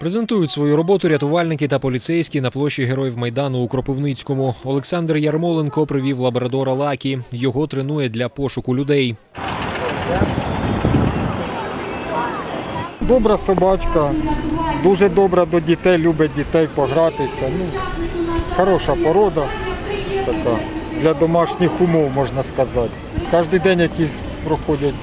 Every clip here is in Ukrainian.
Презентують свою роботу рятувальники та поліцейські на площі Героїв Майдану у Кропивницькому. Олександр Ярмоленко привів лабрадора Лакі. Його тренує для пошуку людей. Добра собачка, дуже добра до дітей, любить дітей погратися. Ну, хороша порода така для домашніх умов, можна сказати. Кожен день якісь проходять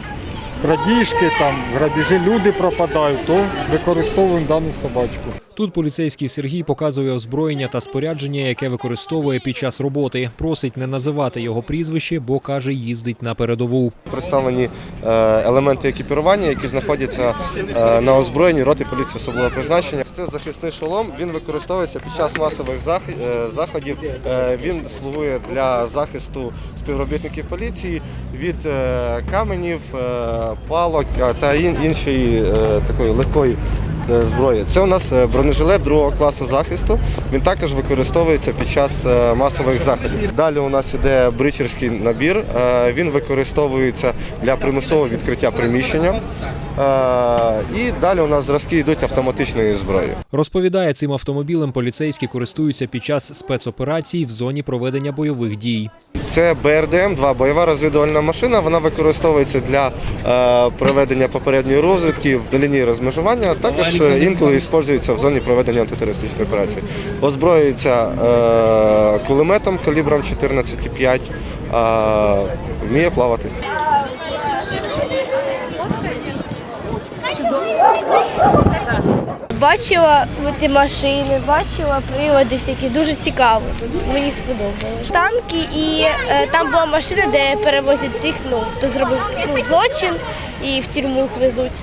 крадіжки, там, грабіжі, люди пропадають, то використовуємо дану собачку. Тут поліцейський Сергій показує озброєння та спорядження, яке використовує під час роботи. Просить не називати його прізвище, бо каже, їздить на передову. Представлені е, елементи екіпірування, які знаходяться е, на озброєнні роти поліції особливого призначення. Це захисний шолом. Він використовується під час масових е, заходів. Він слугує для захисту співробітників поліції від каменів, палок та іншої такої легкої. Е, Зброї. Це у нас е, бронежилет другого класу захисту. Він також використовується під час е, масових заходів. Далі у нас іде бричерський набір. Він використовується для примусового відкриття приміщення. І далі у нас зразки йдуть автоматичної зброї. Розповідає, цим автомобілем поліцейські користуються під час спецоперацій в зоні проведення бойових дій. Це БРДМ-2, бойова розвідувальна машина. Вона використовується для е, проведення попередньої розвідки в лінії розмежування. Також е, інколи використовується в зоні проведення антитерористичної операції. Озброюється е, кулеметом калібром 14,5, е, вміє плавати. Бачила ті машини, бачила прилади всякі, дуже цікаво. Тут мені сподобалось. Танки і е, там була машина, де перевозять тих, ну, хто зробив ну, злочин і в тюрму їх везуть.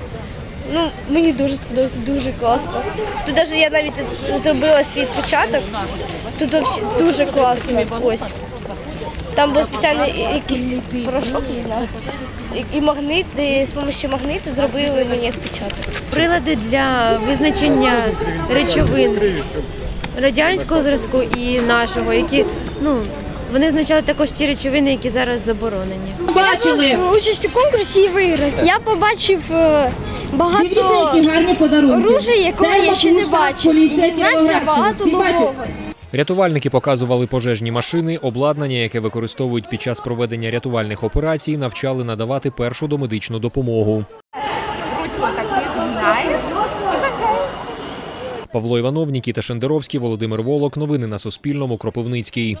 Ну, мені дуже сподобалося, дуже класно. Тут навіть я навіть зробила свій початок. Тут взагалі дуже класно. Ось. Там був спеціальний якийсь порошок, не знаю. І- магнит, і з допомогою магниту зробили мені відпечаток. прилади для визначення речовин радянського зразку і нашого, які ну вони означали також ті речовини, які зараз заборонені. бачили. Участь у конкурсі і виграв. Я побачив е, багато оружия, якого я ще не бачив. І дізнався багато нового. Рятувальники показували пожежні машини, обладнання, яке використовують під час проведення рятувальних операцій, навчали надавати першу домедичну допомогу. Павло Іванов, Нікіта Шендеровський, Володимир Волок. Новини на Суспільному. Кропивницький.